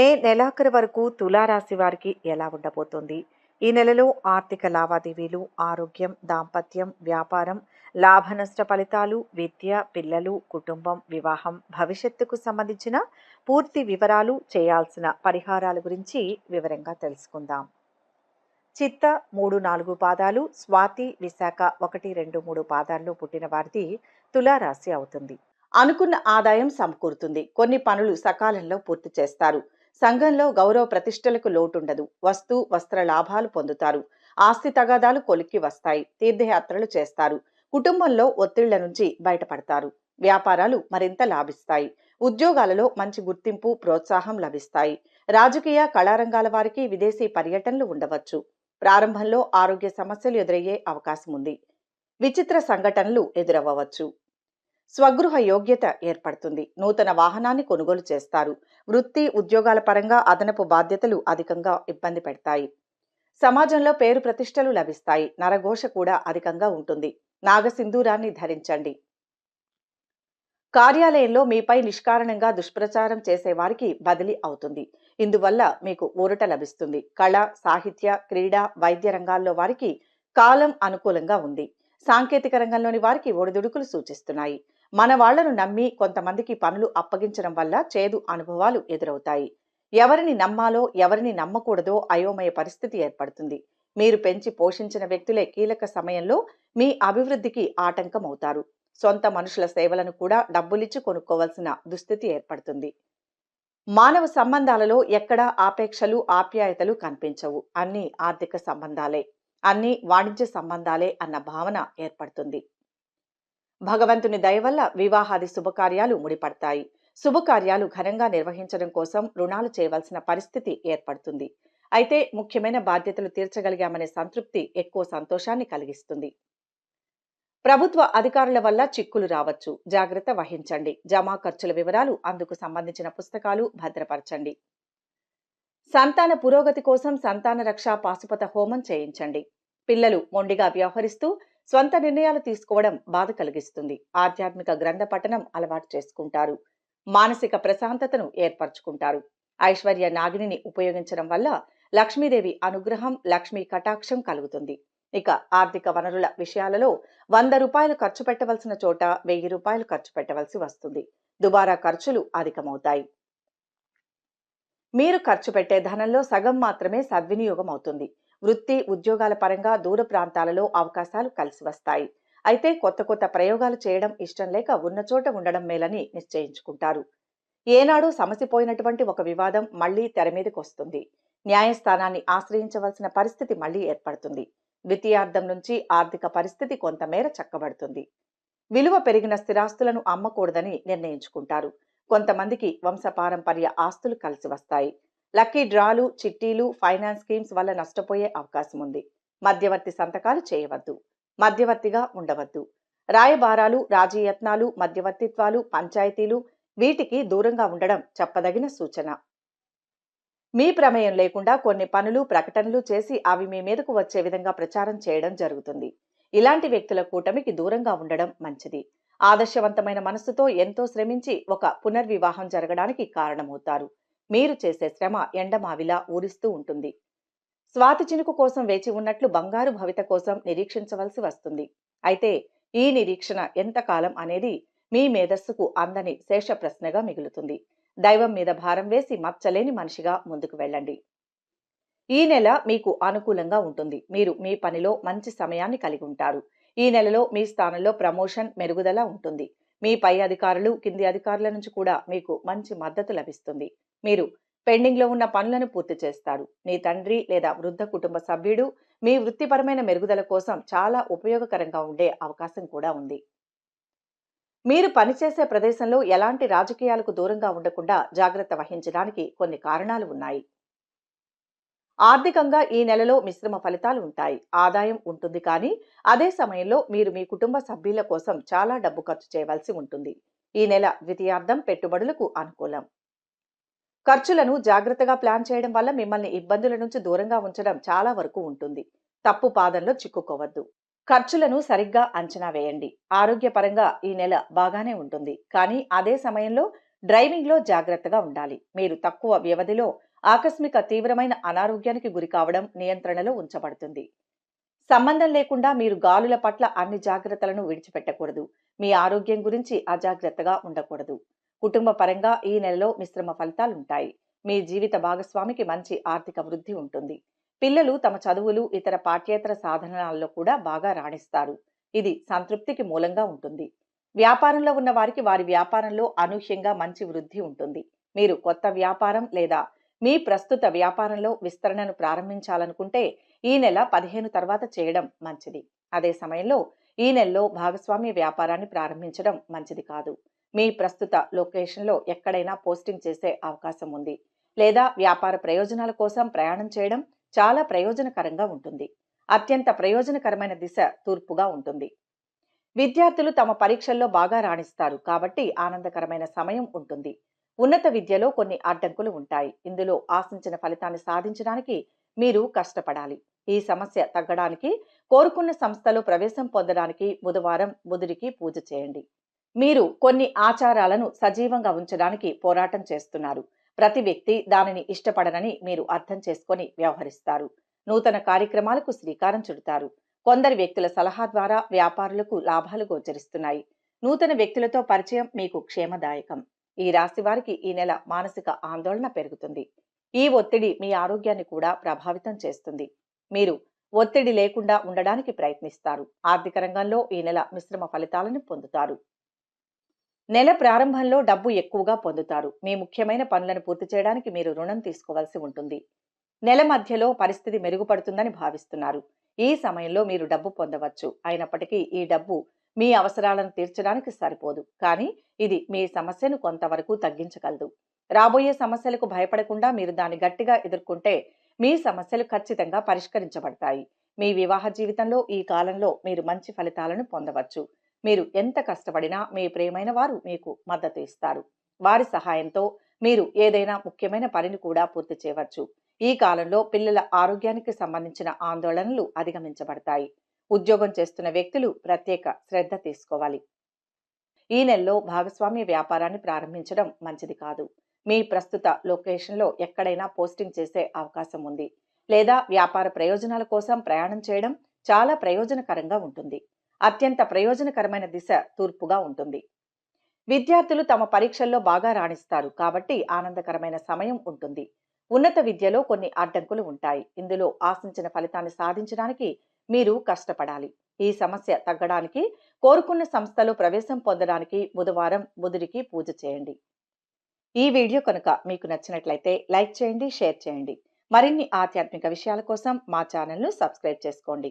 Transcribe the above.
మే నెలాఖరు వరకు తులారాశి వారికి ఎలా ఉండబోతుంది? ఈ నెలలో ఆర్థిక లావాదేవీలు ఆరోగ్యం దాంపత్యం వ్యాపారం లాభ నష్ట ఫలితాలు విద్య పిల్లలు కుటుంబం వివాహం భవిష్యత్తుకు సంబంధించిన పూర్తి వివరాలు చేయాల్సిన పరిహారాల గురించి వివరంగా తెలుసుకుందాం. చిత్త మూడు నాలుగు పాదాలు స్వాతి విశాఖ ఒకటి రెండు మూడు పాదాల్లో పుట్టిన వారిది తులారాశి అవుతుంది. అనుకున్న ఆదాయం సమకూరుతుంది. కొన్ని పనులు సకాలంలో పూర్తి చేస్తారు. సంఘంలో గౌరవ ప్రతిష్టలకు లోటుండదు. వస్తు వస్త్ర లాభాలు పొందుతారు. ఆస్తి తగాదాలు కొలిక్కి వస్తాయి. తీర్థయాత్రలు చేస్తారు. కుటుంబంలో ఒత్తిళ్ళ నుంచి బయటపడతారు. వ్యాపారాలు మరింత లాభిస్తాయి. ఉద్యోగాలలో మంచి గుర్తింపు ప్రోత్సాహం లభిస్తాయి. రాజకీయ కళారంగాల వారికి విదేశీ పర్యటనలు ఉండవచ్చు. ప్రారంభంలో ఆరోగ్య సమస్యలు ఎదురయ్యే అవకాశం ఉంది విచిత్ర సంఘటనలు ఎదురవ్వవచ్చు. స్వగృహ యోగ్యత ఏర్పడుతుంది. నూతన వాహనాన్ని కొనుగోలు చేస్తారు. వృత్తి ఉద్యోగాల పరంగా అదనపు బాధ్యతలు అధికంగా ఇబ్బంది పెడతాయి. సమాజంలో పేరు ప్రతిష్టలు లభిస్తాయి. నరఘోష కూడా అధికంగా ఉంటుంది. నాగసింధూరాన్ని ధరించండి. కార్యాలయంలో మీపై నిష్కారణంగా దుష్ప్రచారం చేసేవారికి బదిలీ అవుతుంది. ఇందువల్ల మీకు ఊరట లభిస్తుంది. కళ సాహిత్య క్రీడా వైద్య రంగాల్లో వారికి కాలం అనుకూలంగా ఉంది. సాంకేతిక రంగంలోని వారికి ఒడిదుడుకులు సూచిస్తున్నాయి. మన వాళ్ళను నమ్మి కొంతమందికి పనులు అప్పగించడం వల్ల చేదు అనుభవాలు ఎదురవుతాయి. ఎవరిని నమ్మాలో ఎవరిని నమ్మకూడదో అయోమయ పరిస్థితి ఏర్పడుతుంది. మీరు పెంచి పోషించిన వ్యక్తులే కీలక సమయంలో మీ అభివృద్ధికి ఆటంకం అవుతారు సొంత మనుషుల సేవలను కూడా డబ్బులిచ్చి కొనుక్కోవలసిన దుస్థితి ఏర్పడుతుంది. మానవ సంబంధాలలో ఎక్కడా ఆపేక్షలు ఆప్యాయతలు కనిపించవు. అన్ని ఆర్థిక సంబంధాలే. అన్ని వాణిజ్య సంబంధాలే అన్న భావన ఏర్పడుతుంది. భగవంతుని దయ వల్ల వివాహాది శుభకార్యాలు ముడిపడతాయి. శుభకార్యాలు ఘనంగా నిర్వహించడం కోసం రుణాలు చేయవలసిన పరిస్థితి ఏర్పడుతుంది. అయితే ముఖ్యమైన బాధ్యతలు తీర్చగలిగామనే సంతృప్తి ఎక్కువ సంతోషాన్ని కలిగిస్తుంది. ప్రభుత్వ అధికారుల వల్ల చిక్కులు రావచ్చు. జాగ్రత్త వహించండి. జమా ఖర్చుల వివరాలు అందుకు సంబంధించిన పుస్తకాలు భద్రపరచండి. సంతాన పురోగతి కోసం సంతాన రక్ష పాశుపత హోమం చేయించండి. పిల్లలు మొండిగా వ్యవహరిస్తూ స్వంత నిర్ణయాలు తీసుకోవడం బాధ కలిగిస్తుంది. ఆధ్యాత్మిక గ్రంథ పఠనం అలవాటు చేసుకుంటారు. మానసిక ప్రశాంతతను ఏర్పరచుకుంటారు. ఐశ్వర్య నాగిని ఉపయోగించడం వల్ల లక్ష్మీదేవి అనుగ్రహం లక్ష్మీ కటాక్షం కలుగుతుంది. ఇక ఆర్థిక వనరుల విషయాలలో వంద రూపాయలు ఖర్చు పెట్టవలసిన చోట వెయ్యి రూపాయలు ఖర్చు పెట్టవలసి వస్తుంది. దుబారా ఖర్చులు అధికమవుతాయి. మీరు ఖర్చు పెట్టే ధనంలో సగం మాత్రమే సద్వినియోగం అవుతుంది. వృత్తి ఉద్యోగాల పరంగా దూర ప్రాంతాలలో అవకాశాలు కలిసి వస్తాయి. అయితే కొత్త కొత్త ప్రయోగాలు చేయడం ఇష్టం లేక ఉన్న చోట ఉండడం మేలని నిశ్చయించుకుంటారు. ఏనాడు సమసిపోయినటువంటి ఒక వివాదం మళ్ళీ తెర మీదకి వస్తుంది. న్యాయస్థానాన్ని ఆశ్రయించవలసిన పరిస్థితి మళ్ళీ ఏర్పడుతుంది. ద్వితీయార్థం నుంచి ఆర్థిక పరిస్థితి కొంతమేర చక్కబడుతుంది. విలువ పెరిగిన స్థిరాస్తులను అమ్మకూడదని నిర్ణయించుకుంటారు. కొంతమందికి వంశపారంపర్య ఆస్తులు కలిసి వస్తాయి. లక్కీ డ్రాలు చిట్టీలు ఫైనాన్స్ స్కీమ్స్ వల్ల నష్టపోయే అవకాశం ఉంది మధ్యవర్తి సంతకాలు చేయవద్దు. మధ్యవర్తిగా ఉండవద్దు. రాయబారాలు రాజీయత్నాలు మధ్యవర్తిత్వాలు పంచాయతీలు వీటికి దూరంగా ఉండడం చెప్పదగిన సూచన. మీ ప్రమేయం లేకుండా కొన్ని పనులు ప్రకటనలు చేసి అవి మీ మీదకు వచ్చే విధంగా ప్రచారం చేయడం జరుగుతుంది. ఇలాంటి వ్యక్తుల కూటమికి దూరంగా ఉండడం మంచిది. ఆదర్శవంతమైన మనస్సుతో ఎంతో శ్రమించి ఒక పునర్వివాహం జరగడానికి కారణమవుతారు. మీరు చేసే శ్రమ ఎండమావిలా ఊరిస్తూ ఉంటుంది. స్వాతి చినుకు కోసం వేచి ఉన్నట్లు బంగారు భవిత కోసం నిరీక్షించవలసి వస్తుంది. అయితే ఈ నిరీక్షణ ఎంతకాలం అనేది మీ మేధస్సుకు అందని శేష ప్రశ్నగా మిగులుతుంది. దైవం మీద భారం వేసి మచ్చలేని మనిషిగా ముందుకు వెళ్ళండి. ఈ నెల మీకు అనుకూలంగా ఉంటుంది. మీరు మీ పనిలో మంచి సమయాన్ని కలిగి ఉంటారు. ఈ నెలలో మీ స్థానంలో ప్రమోషన్ మెరుగుదల ఉంటుంది. మీ పై అధికారులు కింది అధికారుల నుంచి కూడా మీకు మంచి మద్దతు లభిస్తుంది. మీరు పెండింగ్లో ఉన్న పనులను పూర్తి చేస్తారు. మీ తండ్రి లేదా వృద్ధ కుటుంబ సభ్యుడు మీ వృత్తిపరమైన మెరుగుదల కోసం చాలా ఉపయోగకరంగా ఉండే అవకాశం కూడా ఉంది. మీరు పనిచేసే ప్రదేశంలో ఎలాంటి రాజకీయాలకు దూరంగా ఉండకుండా జాగ్రత్త వహించడానికి కొన్ని కారణాలు ఉన్నాయి. ఆర్థికంగా ఈ నెలలో మిశ్రమ ఫలితాలు ఉంటాయి. ఆదాయం ఉంటుంది కానీ అదే సమయంలో మీరు మీ కుటుంబ సభ్యుల కోసం చాలా డబ్బు ఖర్చు చేయవలసి ఉంటుంది. ఈ నెల ద్వితీయార్థం పెట్టుబడులకు అనుకూలం. ఖర్చులను జాగ్రత్తగా ప్లాన్ చేయడం వల్ల మిమ్మల్ని ఇబ్బందుల నుంచి దూరంగా ఉంచడం చాలా వరకు ఉంటుంది. తప్పు పాదంలో చిక్కుకోవద్దు. ఖర్చులను సరిగ్గా అంచనా వేయండి. ఆరోగ్యపరంగా ఈ నెల బాగానే ఉంటుంది. కానీ అదే సమయంలో డ్రైవింగ్లో జాగ్రత్తగా ఉండాలి. మీరు తక్కువ వ్యవధిలో ఆకస్మిక తీవ్రమైన అనారోగ్యానికి గురి కావడం నియంత్రణలో ఉంచబడుతుంది. సంబంధం లేకుండా మీరు గాలుల పట్ల అన్ని జాగ్రత్తలను విడిచిపెట్టకూడదు. మీ ఆరోగ్యం గురించి అజాగ్రత్తగా ఉండకూడదు. కుటుంబ పరంగా ఈ నెలలో మిశ్రమ ఫలితాలుంటాయి. మీ జీవిత భాగస్వామికి మంచి ఆర్థిక వృద్ధి ఉంటుంది. పిల్లలు తమ చదువులు ఇతర పాఠ్యేతర సాధనాల్లో కూడా బాగా రాణిస్తారు. ఇది సంతృప్తికి మూలంగా ఉంటుంది. వ్యాపారంలో ఉన్న వారికి వారి వ్యాపారంలో అనూహ్యంగా మంచి వృద్ధి ఉంటుంది. మీరు కొత్త వ్యాపారం లేదా మీ ప్రస్తుత వ్యాపారంలో విస్తరణను ప్రారంభించాలనుకుంటే ఈ నెల పదిహేను తర్వాత చేయడం మంచిది. అదే సమయంలో ఈ నెలలో భాగస్వామ్య వ్యాపారాన్ని ప్రారంభించడం మంచిది కాదు. మీ ప్రస్తుత లొకేషన్లో ఎక్కడైనా పోస్టింగ్ చేసే అవకాశం ఉంది. లేదా వ్యాపార ప్రయోజనాల కోసం ప్రయాణం చేయడం చాలా ప్రయోజనకరంగా ఉంటుంది. అత్యంత ప్రయోజనకరమైన దిశ తూర్పుగా ఉంటుంది. విద్యార్థులు తమ పరీక్షల్లో బాగా రాణిస్తారు కాబట్టి ఆనందకరమైన సమయం ఉంటుంది. ఉన్నత విద్యలో కొన్ని అడ్డంకులు ఉంటాయి. ఇందులో ఆశించిన ఫలితాన్ని సాధించడానికి మీరు కష్టపడాలి. ఈ సమస్య తగ్గడానికి కోరుకున్న సంస్థలో ప్రవేశం పొందడానికి బుధవారం బుధుడికి పూజ చేయండి. మీరు కొన్ని ఆచారాలను సజీవంగా ఉంచడానికి పోరాటం చేస్తున్నారు. ప్రతి వ్యక్తి దానిని ఇష్టపడనని మీరు అర్థం చేసుకొని వ్యవహరిస్తారు. నూతన కార్యక్రమాలకు శ్రీకారం చుడతారు. కొందరు వ్యక్తుల సలహా ద్వారా వ్యాపారులకు లాభాలు గోచరిస్తున్నాయి. నూతన వ్యక్తులతో పరిచయం మీకు క్షేమదాయకం. ఈ రాశి వారికి ఈ నెల మానసిక ఆందోళన పెరుగుతుంది. ఈ ఒత్తిడి మీ ఆరోగ్యాన్ని కూడా ప్రభావితం చేస్తుంది. మీరు ఒత్తిడి లేకుండా ఉండడానికి ప్రయత్నిస్తారు. ఆర్థిక రంగంలో ఈ నెల మిశ్రమ ఫలితాలను పొందుతారు. నెల ప్రారంభంలో డబ్బు ఎక్కువగా పొందుతారు. మీ ముఖ్యమైన పనులను పూర్తి చేయడానికి మీరు రుణం తీసుకోవాల్సి ఉంటుంది. నెల మధ్యలో పరిస్థితి మెరుగుపడుతుందని భావిస్తున్నారు. ఈ సమయంలో మీరు డబ్బు పొందవచ్చు. అయినప్పటికీ ఈ డబ్బు మీ అవసరాలను తీర్చడానికి సరిపోదు. కానీ ఇది మీ సమస్యను కొంతవరకు తగ్గించగలదు. రాబోయే సమస్యలకు భయపడకుండా మీరు దాన్ని గట్టిగా ఎదుర్కొంటే మీ సమస్యలు ఖచ్చితంగా పరిష్కరించబడతాయి. మీ వివాహ జీవితంలో ఈ కాలంలో మీరు మంచి ఫలితాలను పొందవచ్చు. మీరు ఎంత కష్టపడినా మీ ప్రేమైన వారు మీకు మద్దతు ఇస్తారు వారి సహాయంతో మీరు ఏదైనా ముఖ్యమైన పనిని కూడా పూర్తి చేయవచ్చు. ఈ కాలంలో పిల్లల ఆరోగ్యానికి సంబంధించిన ఆందోళనలు అధిగమించబడతాయి. ఉద్యోగం చేస్తున్న వ్యక్తులు ప్రత్యేక శ్రద్ధ తీసుకోవాలి. ఈ నెలలో భాగస్వామ్య వ్యాపారాన్ని ప్రారంభించడం మంచిది కాదు. మీ ప్రస్తుత లొకేషన్లో ఎక్కడైనా పోస్టింగ్ చేసే అవకాశం ఉంది. లేదా వ్యాపార ప్రయోజనాల కోసం ప్రయాణం చేయడం చాలా ప్రయోజనకరంగా ఉంటుంది. అత్యంత ప్రయోజనకరమైన దిశ తూర్పుగా ఉంటుంది. విద్యార్థులు తమ పరీక్షల్లో బాగా రాణిస్తారు కాబట్టి ఆనందకరమైన సమయం ఉంటుంది. ఉన్నత విద్యలో కొన్ని అడ్డంకులు ఉంటాయి. ఇందులో ఆశించిన ఫలితాన్ని సాధించడానికి మీరు కష్టపడాలి. ఈ సమస్య తగ్గడానికి కోరుకున్న సంస్థలో ప్రవేశం పొందడానికి బుధవారం బుధుడికి పూజ చేయండి. ఈ వీడియో కనుక మీకు నచ్చినట్లయితే లైక్ చేయండి షేర్ చేయండి. మరిన్ని ఆధ్యాత్మిక విషయాల కోసం మా ఛానల్ను సబ్స్క్రైబ్ చేసుకోండి.